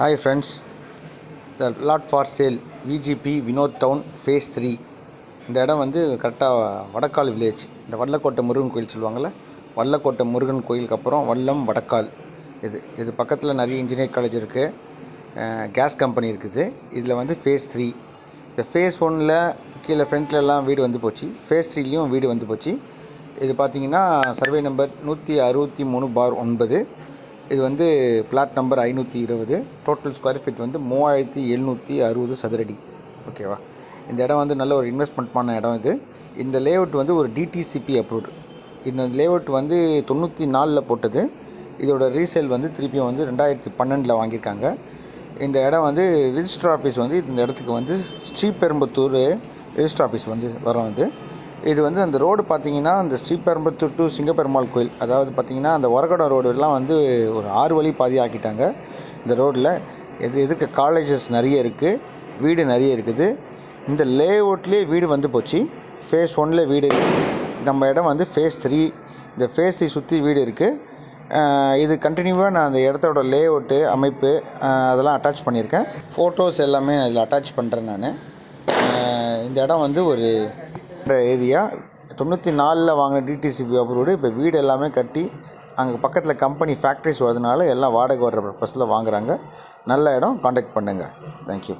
Hi friends the lot for sale VGP Vinod town phase three இந்த இடம் வந்து கரெக்டாக வடக்கால் வில்லேஜ் இந்த வல்லக்கோட்டை முருகன் கோயில் சொல்லுவாங்கள்ல வல்லக்கோட்டை முருகன் கோயிலுக்கு அப்புறம் வல்லம் வடக்கால். இது இது பக்கத்தில் நிறைய இன்ஜினியர் காலேஜ் இருக்குது கேஸ் கம்பெனி இருக்குது. இதில் வந்து ஃபேஸ் த்ரீ இந்த ஃபேஸ் ஒனில் கீழே ஃப்ரண்ட்லலாம் வீடு வந்து போச்சு. ஃபேஸ் த்ரீலேயும் வீடு வந்து போச்சு. இது பார்த்தீங்கன்னா சர்வே நம்பர் நூற்றி அறுபத்தி மூணு பார் ஒன்பது. இது வந்து பிளாட் நம்பர் ஐநூற்றி இருபது. டோட்டல் ஸ்கொயர் ஃபீட் வந்து மூவாயிரத்தி எழுநூற்றி அறுபது சதுரடி. ஓகேவா இந்த இடம் வந்து நல்ல ஒரு இன்வெஸ்ட்மெண்ட்மான இடம் இது. இந்த லேஅவுட் வந்து ஒரு டிடிசிபி அப்ரூவ்டு இந்த லேஅவுட் வந்து தொண்ணூற்றி நாலில் போட்டது. இதோட ரீசேல் வந்து திருப்பியும் வந்து ரெண்டாயிரத்தி பன்னெண்டில் வாங்கியிருக்காங்க. இந்த இடம் வந்து ரிஜிஸ்டர் ஆஃபீஸ் வந்து இந்த இடத்துக்கு வந்து ஸ்ரீபெரும்புத்தூர் ரிஜிஸ்டர் ஆஃபீஸ் வந்து வரும் வந்து இது வந்து அந்த ரோடு பார்த்தீங்கன்னா அந்த ஸ்ரீபெரும்புத்தூர் டு சிங்கப்பெருமாள் கோயில். அதாவது பார்த்தீங்கன்னா அந்த ஒரகடம் ரோடுலாம் வந்து ஒரு ஆறு வழி பாதி ஆக்கிட்டாங்க இந்த ரோட்டில் எது எதுக்கு காலேஜஸ் நிறைய இருக்குது வீடு நிறைய இருக்குது. இந்த லே அவுட்லேயே வீடு வந்து போச்சு. ஃபேஸ் ஒன்ல வீடு நம்ம இடம் வந்து ஃபேஸ் த்ரீ இந்த ஃபேஸை சுற்றி வீடு இருக்குது இது கண்டினியூவாக நான் அந்த இடத்தோட லே அவுட்டு அமைப்பு அதெல்லாம் அட்டாச் பண்ணியிருக்கேன். ஃபோட்டோஸ் எல்லாமே அதில் அட்டாச் பண்ணுறேன் நான். இந்த இடம் வந்து ஒரு ஏரியா தொண்ணூற்றி நாலில் வாங்கின டிடிசிபி அப்ரூவ்டு இப்போ வீடு எல்லாமே கட்டி அங்கே பக்கத்தில் கம்பெனி ஃபேக்ட்ரிஸ் வரதுனால எல்லாம் வாடகை வர்ற பர்பஸில் வாங்குறாங்க. நல்ல இடம் காண்டாக்ட் பண்ணுங்கள் தேங்க்யூ